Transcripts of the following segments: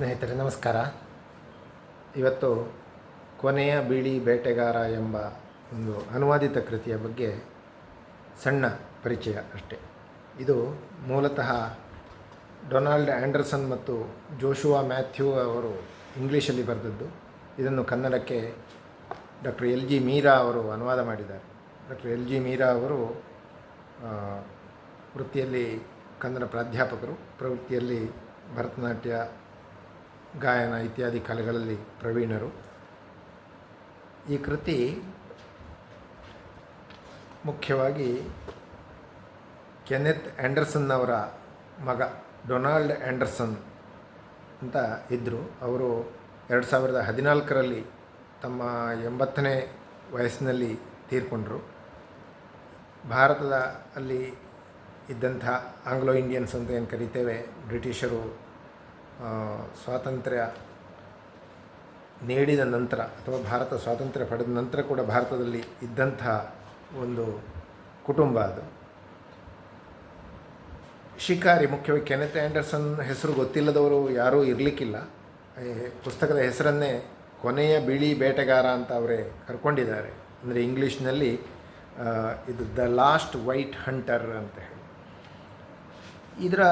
ಸ್ನೇಹಿತರೆ, ನಮಸ್ಕಾರ. ಇವತ್ತು ಕೊನೆಯ ಬೀಳಿ ಬೇಟೆಗಾರ ಎಂಬ ಒಂದು ಅನುವಾದಿತ ಕೃತಿಯ ಬಗ್ಗೆ ಸಣ್ಣ ಪರಿಚಯ ಅಷ್ಟೆ. ಇದು ಮೂಲತಃ ಡೊನಾಲ್ಡ್ ಆ್ಯಂಡರ್ಸನ್ ಮತ್ತು ಜೋಶುವಾ ಮ್ಯಾಥ್ಯೂ ಅವರು ಇಂಗ್ಲೀಷಲ್ಲಿ ಬರೆದದ್ದು. ಇದನ್ನು ಕನ್ನಡಕ್ಕೆ ಡಾಕ್ಟರ್ ಎಲ್ ಜಿ ಮೀರಾ ಅವರು ಅನುವಾದ ಮಾಡಿದ್ದಾರೆ. ಡಾಕ್ಟರ್ ಎಲ್ ಜಿ ಮೀರಾ ಅವರು ವೃತ್ತಿಯಲ್ಲಿ ಕನ್ನಡ ಪ್ರಾಧ್ಯಾಪಕರು, ಪ್ರವೃತ್ತಿಯಲ್ಲಿ ಭರತನಾಟ್ಯ ಗಾಯನ ಇತ್ಯಾದಿ ಕಲೆಗಳಲ್ಲಿ ಪ್ರವೀಣರು. ಈ ಕೃತಿ ಮುಖ್ಯವಾಗಿ ಕೆನೆತ್ ಆ್ಯಂಡರ್ಸನ್ ಅವರ ಮಗ ಡೊನಾಲ್ಡ್ ಆ್ಯಂಡರ್ಸನ್ ಅಂತ ಇದ್ದರು ಅವರು ಎರಡು ಸಾವಿರದ ಹದಿನಾಲ್ಕರಲ್ಲಿ ತಮ್ಮ ಎಂಬತ್ತನೇ ವಯಸ್ಸಿನಲ್ಲಿ ತೀರ್ಕೊಂಡರು. ಭಾರತದ ಅಲ್ಲಿ ಇದ್ದಂಥ ಆಂಗ್ಲೋ ಇಂಡಿಯನ್ಸ್ ಅಂತ ಏನು ಕರಿತೇವೆ, ಬ್ರಿಟಿಷರು ಸ್ವಾತಂತ್ರ್ಯ ನೀಡಿದ ನಂತರ ಅಥವಾ ಭಾರತ ಸ್ವಾತಂತ್ರ್ಯ ಪಡೆದ ನಂತರ ಕೂಡ ಭಾರತದಲ್ಲಿ ಇದ್ದಂಥ ಒಂದು ಕುಟುಂಬ ಅದು. ಶಿಕಾರಿ ಮುಖ್ಯವಾಗಿ ಕೆನೆತ್ ಆ್ಯಂಡರ್ಸನ್ ಹೆಸರು ಗೊತ್ತಿಲ್ಲದವರು ಯಾರೂ ಇರಲಿಕ್ಕಿಲ್ಲ. ಪುಸ್ತಕದ ಹೆಸರನ್ನೇ ಕೊನೆಯ ಬಿಳಿ ಬೇಟೆಗಾರ ಅಂತ ಅವರೇ ಕರ್ಕೊಂಡಿದ್ದಾರೆ. ಅಂದರೆ ಇಂಗ್ಲೀಷ್ನಲ್ಲಿ ಇದು ದ ಲಾಸ್ಟ್ ವೈಟ್ ಹಂಟರ್ ಅಂತ ಹೇಳಿ. ಇದರ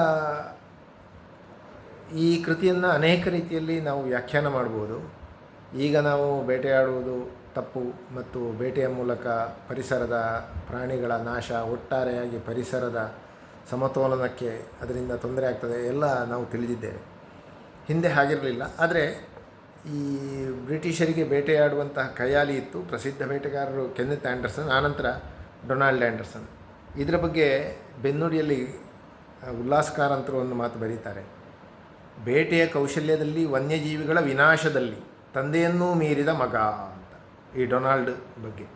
ಈ ಕೃತಿಯನ್ನು ಅನೇಕ ರೀತಿಯಲ್ಲಿ ನಾವು ವ್ಯಾಖ್ಯಾನ ಮಾಡ್ಬೋದು. ಈಗ ನಾವು ಬೇಟೆಯಾಡುವುದು ತಪ್ಪು ಮತ್ತು ಬೇಟೆಯ ಮೂಲಕ ಪರಿಸರದ ಪ್ರಾಣಿಗಳ ನಾಶ, ಒಟ್ಟಾರೆಯಾಗಿ ಪರಿಸರದ ಸಮತೋಲನಕ್ಕೆ ಅದರಿಂದ ತೊಂದರೆ ಆಗ್ತದೆ ಎಲ್ಲ ನಾವು ತಿಳಿದಿದ್ದೇವೆ. ಹಿಂದೆ ಹಾಗಿರಲಿಲ್ಲ. ಆದರೆ ಈ ಬ್ರಿಟಿಷರಿಗೆ ಬೇಟೆಯಾಡುವಂತಹ ಖಯಾಲಿ ಇತ್ತು. ಪ್ರಸಿದ್ಧ ಬೇಟೆಗಾರರು ಕೆನ್ನೆತ್ ಆ್ಯಂಡರ್ಸನ್, ಆನಂತರ ಡೊನಾಲ್ಡ್ ಆ್ಯಂಡರ್ಸನ್. ಇದರ ಬಗ್ಗೆ ಬೆನ್ನುಡಿಯಲ್ಲಿ ಉಲ್ಲಾಸ್ಕಾರ ಅಂತರೂ ಒಂದು ಮಾತು ಬರೀತಾರೆ. ಬೇಟೆಯ ಕೌಶಲ್ಯದಲ್ಲಿ ವನ್ಯಜೀವಿಗಳ ವಿನಾಶದಲ್ಲಿ ತಂದೆಯನ್ನೂ ಮೀರಿದ ಮಗ ಅಂತ. ಈ ಡೊನಾಲ್ಡ್ ಬಗ್ಗೆ.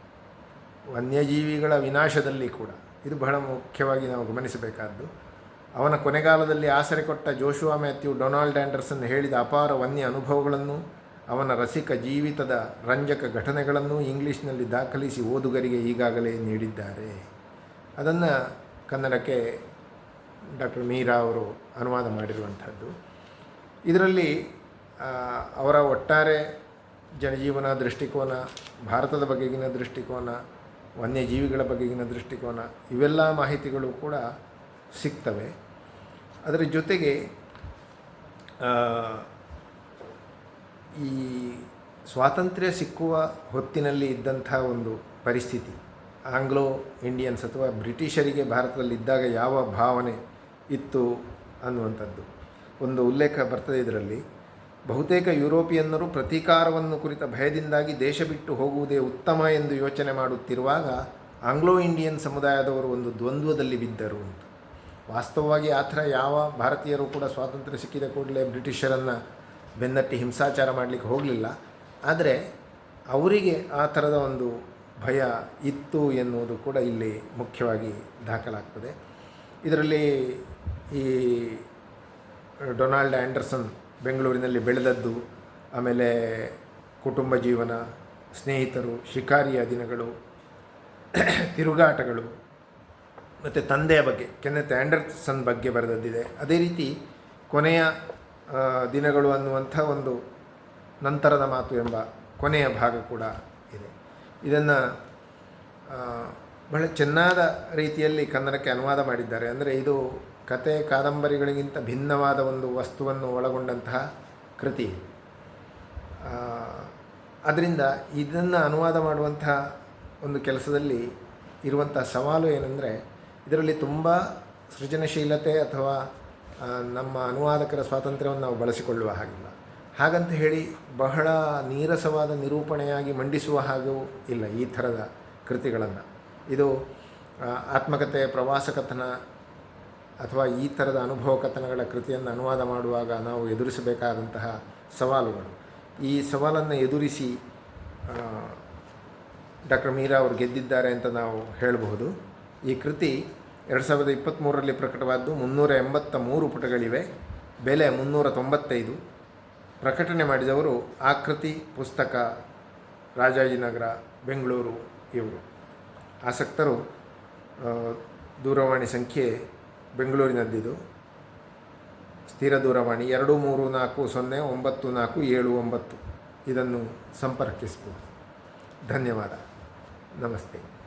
ವನ್ಯಜೀವಿಗಳ ವಿನಾಶದಲ್ಲಿ ಕೂಡ. ಇದು ಬಹಳ ಮುಖ್ಯವಾಗಿ ನಾವು ಗಮನಿಸಬೇಕಾದ್ದು. ಅವನ ಕೊನೆಗಾಲದಲ್ಲಿ ಆಸರೆ ಕೊಟ್ಟ ಜೋಶುವಾ ಮ್ಯಾಥ್ಯೂ ಡೊನಾಲ್ಡ್ ಆ್ಯಂಡರ್ಸನ್ ಹೇಳಿದ ಅಪಾರ ವನ್ಯ ಅನುಭವಗಳನ್ನು, ಅವನ ರಸಿಕ ಜೀವಿತದ ರಂಜಕ ಘಟನೆಗಳನ್ನು ಇಂಗ್ಲೀಷ್ನಲ್ಲಿ ದಾಖಲಿಸಿ ಓದುಗರಿಗೆ ಈಗಾಗಲೇ ನೀಡಿದ್ದಾರೆ. ಅದನ್ನು ಕನ್ನಡಕ್ಕೆ ಡಾಕ್ಟರ್ ಮೀರಾ ಅವರು ಅನುವಾದ ಮಾಡಿರುವಂಥದ್ದು. ಇದರಲ್ಲಿ ಅವರ ಒಟ್ಟಾರೆ ಜನಜೀವನ, ದೃಷ್ಟಿಕೋನ, ಭಾರತದ ಬಗೆಗಿನ ದೃಷ್ಟಿಕೋನ, ವನ್ಯಜೀವಿಗಳ ಬಗೆಗಿನ ದೃಷ್ಟಿಕೋನ, ಇವೆಲ್ಲ ಮಾಹಿತಿಗಳು ಕೂಡ ಸಿಗ್ತವೆ. ಅದರ ಜೊತೆಗೆ ಈ ಸ್ವಾತಂತ್ರ್ಯ ಸಿಕ್ಕುವ ಹೊತ್ತಿನಲ್ಲಿ ಇದ್ದಂಥ ಒಂದು ಪರಿಸ್ಥಿತಿ, ಆಂಗ್ಲೋ ಇಂಡಿಯನ್ಸ್ ಅಥವಾ ಬ್ರಿಟಿಷರಿಗೆ ಭಾರತದಲ್ಲಿ ಇದ್ದಾಗ ಯಾವ ಭಾವನೆ ಇತ್ತು ಅನ್ನುವಂಥದ್ದು. ಒಂದು ಉಲ್ಲೇಖ ಬರ್ತದೆ ಇದರಲ್ಲಿ. ಬಹುತೇಕ ಯುರೋಪಿಯನ್ನರು ಪ್ರತೀಕಾರವನ್ನು ಕುರಿತ ಭಯದಿಂದಾಗಿ ದೇಶ ಬಿಟ್ಟು ಹೋಗುವುದೇ ಉತ್ತಮ ಎಂದು ಯೋಚನೆ ಮಾಡುತ್ತಿರುವಾಗ ಆಂಗ್ಲೋ ಇಂಡಿಯನ್ ಸಮುದಾಯದವರು ಒಂದು ದ್ವಂದ್ವದಲ್ಲಿ ಬಿದ್ದರು ಅಂತ. ವಾಸ್ತವವಾಗಿ ಆ ಥರ ಯಾವ ಭಾರತೀಯರು ಕೂಡ ಸ್ವಾತಂತ್ರ್ಯ ಸಿಕ್ಕಿದ ಕೂಡಲೇ ಬ್ರಿಟಿಷರನ್ನು ಬೆನ್ನಟ್ಟಿ ಹಿಂಸಾಚಾರ ಮಾಡಲಿಕ್ಕೆ ಹೋಗಲಿಲ್ಲ. ಆದರೆ ಅವರಿಗೆ ಆ ಥರದ ಒಂದು ಭಯ ಇತ್ತು ಎನ್ನುವುದು ಕೂಡ ಇಲ್ಲಿ ಮುಖ್ಯವಾಗಿ ದಾಖಲಾಗ್ತದೆ. ಇದರಲ್ಲಿ ಈ ಡೊನಾಲ್ಡ್ ಆ್ಯಂಡರ್ಸನ್ ಬೆಂಗಳೂರಿನಲ್ಲಿ ಬೆಳೆದದ್ದು, ಆಮೇಲೆ ಕುಟುಂಬ ಜೀವನ, ಸ್ನೇಹಿತರು, ಶಿಕಾರಿಯ ದಿನಗಳು, ತಿರುಗಾಟಗಳು, ಮತ್ತು ತಂದೆಯ ಬಗ್ಗೆ ಕೆನ್ನೆತ್ ಆ್ಯಂಡರ್ಸನ್ ಬಗ್ಗೆ ಬರೆದದ್ದಿದೆ. ಅದೇ ರೀತಿ ಕೊನೆಯ ದಿನಗಳು ಅನ್ನುವಂಥ ಒಂದು ನಂತರದ ಮಾತು ಎಂಬ ಕೊನೆಯ ಭಾಗ ಕೂಡ ಇದೆ. ಇದನ್ನು ಬಹಳ ಚೆನ್ನಾದ ರೀತಿಯಲ್ಲಿ ಕನ್ನಡಕ್ಕೆ ಅನುವಾದ ಮಾಡಿದ್ದಾರೆ. ಅಂದರೆ ಇದು ಕತೆ ಕಾದಂಬರಿಗಳಿಗಿಂತ ಭಿನ್ನವಾದ ಒಂದು ವಸ್ತುವನ್ನು ಒಳಗೊಂಡಂತಹ ಕೃತಿ. ಅದರಿಂದ ಇದನ್ನು ಅನುವಾದ ಮಾಡುವಂತಹ ಒಂದು ಕೆಲಸದಲ್ಲಿ ಇರುವಂಥ ಸವಾಲು ಏನಂದರೆ, ಇದರಲ್ಲಿ ತುಂಬ ಸೃಜನಶೀಲತೆ ಅಥವಾ ನಮ್ಮ ಅನುವಾದಕರ ಸ್ವಾತಂತ್ರ್ಯವನ್ನು ನಾವು ಬಳಸಿಕೊಳ್ಳುವ ಹಾಗಿಲ್ಲ. ಹಾಗಂತ ಹೇಳಿ ಬಹಳ ನೀರಸವಾದ ನಿರೂಪಣೆಯಾಗಿ ಮಂಡಿಸುವ ಹಾಗೂ ಇಲ್ಲ ಈ ಥರದ ಕೃತಿಗಳನ್ನು. ಇದು ಆತ್ಮಕಥೆ ಪ್ರವಾಸ ಕಥನ ಅಥವಾ ಈ ಥರದ ಅನುಭವ ಕಥನಗಳ ಕೃತಿಯನ್ನು ಅನುವಾದ ಮಾಡುವಾಗ ನಾವು ಎದುರಿಸಬೇಕಾದಂತಹ ಸವಾಲುಗಳು. ಈ ಸವಾಲನ್ನು ಎದುರಿಸಿ ಡಾಕ್ಟರ್ ಮೀರಾ ಅವರು ಗೆದ್ದಿದ್ದಾರೆ ಅಂತ ನಾವು ಹೇಳಬಹುದು. ಈ ಕೃತಿ ಎರಡು ಸಾವಿರದ ಇಪ್ಪತ್ತ್ಮೂರರಲ್ಲಿ ಪ್ರಕಟವಾದ್ದು, ಮುನ್ನೂರ ಎಂಬತ್ತ ಮೂರು ಪುಟಗಳಿವೆ. ಬೆಲೆ ಮುನ್ನೂರ ತೊಂಬತ್ತೈದು. ಪ್ರಕಟಣೆ ಮಾಡಿದವರು ಆಕೃತಿ ಪುಸ್ತಕ ರಾಜಾಜಿನಗರ ಬೆಂಗಳೂರು ಇವರು. ಆಸಕ್ತರು ದೂರವಾಣಿ ಸಂಖ್ಯೆ ಬೆಂಗಳೂರಿನದ್ದಿದು. ಸ್ಥಿರ ದೂರವಾಣಿ ಎರಡು ಮೂರು ನಾಲ್ಕು ಸೊನ್ನೆ ಒಂಬತ್ತು ನಾಲ್ಕು ಏಳು ಒಂಬತ್ತು. ಇದನ್ನು ಸಂಪರ್ಕಿಸ್ಬೋದು. ಧನ್ಯವಾದ. ನಮಸ್ತೆ.